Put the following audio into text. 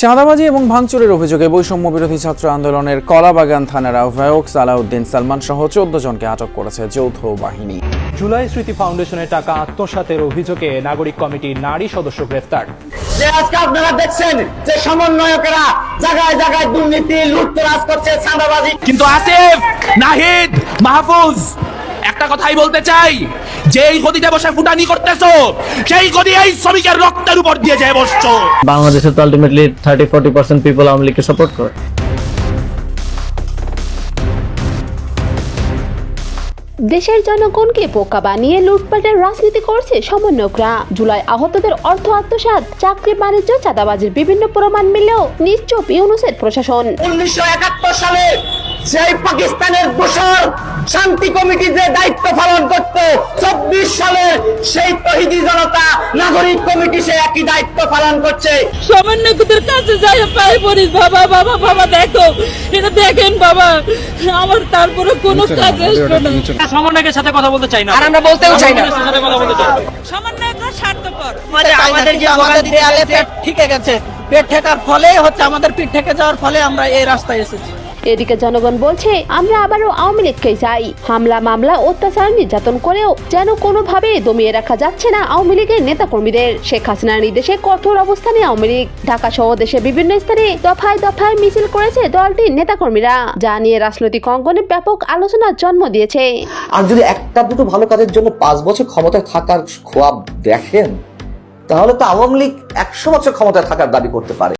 চাঁদাবাজি এবং ভাঙচুরের অভিযোগে বৈষম্য বিরোধী ছাত্র আন্দোলনের কলাবাগান থানার আহ্বায়ক সালাউদ্দিন সালমান সহ চোদ্দ জনকে আটক করেছে যৌথ বাহিনী। জুলাই স্মৃতি ফাউন্ডেশনের টাকা আত্মসাতের অভিযোগে নাগরিক কমিটির নারী সদস্য গ্রেফতার। যে আজকে আপনারা দেখছেন যে সমন্বয়কেরা জায়গায় জায়গায় দুর্নীতি লুটতরাজ করছে চাঁদাবাজি। কিন্তু আসিফ নাহিদ মাহফুজ একটা কথাই বলতে চাই যে এই গদিতে বসে ফুটানি করতেছো সেই গদি এই শ্রমিকের রক্তের উপর দিয়ে যায় বসছো। বাংলাদেশে তো ultimately thirty forty percent people Awami লীগকে সাপোর্ট করে। দেশের জনগণকে বোকা বানিয়ে লুটপাটের রাজনীতি করছে সমন্বয়করা। জুলাই আহতদের অর্থ আত্মসাৎ চাকরি বাণিজ্য চাঁদাবাজির বিভিন্ন প্রমাণ মিলেও নিশ্চুপ ইউনুসের প্রশাসন। উনিশশো একাত্তর সালে সেই পাকিস্তানের দোসর শান্তি কমিটি যে দায়িত্ব পালন সালে সেই তহিদি জনতা নাগরিক কমিটি সে একই দায়িত্ব পালন করছে। সমন্বয়কদের কাছে যাই পড়িস বাবা বাবা বাবা দেখো এটা দেখেন বাবা আমার তারপরে কোনো কাজ আসবে না। সমন্বয়কের সাথে কথা বলতে চাই না। আর আমরা বলতেও চাই না। সমন্বয়করা স্বার্থপর। আমাদের যে আমাদের দেয়ালে পেট ঠিকে গেছে। পেট ঠেকার ফলে হচ্ছে আমাদের পিঠ ঠেকে যাওয়ার ফলে আমরা এই রাস্তায় এসেছি। এদিকে জনগণ বলছে, আমরা আবারও আওয়ামী লীগকে চাই। হামলা, মামলা, অত্যাচার, নির্যাতন করেও যেন কোনোভাবে দমিয়ে রাখা যাচ্ছে না আওয়ামী লীগের নেতাকর্মীদের। শেখ হাসিনার নির্দেশে কঠোর অবস্থানে আওয়ামী লীগ। ঢাকা সহ দেশের বিভিন্ন স্থানে দফায় দফায় মিছিল করেছে দলটির নেতাকর্মীরা, যা নিয়ে রাজনৈতিক অঙ্গনে ব্যাপক আলোচনার জন্ম দিয়েছে। আর যদি একটা দুটো ভালো কাজের জন্য পাঁচ বছর ক্ষমতায় থাকার খোয়াব দেখেন, তাহলে তো আওয়ামী লীগ একশো বছর ক্ষমতায় থাকার দাবি করতে পারে।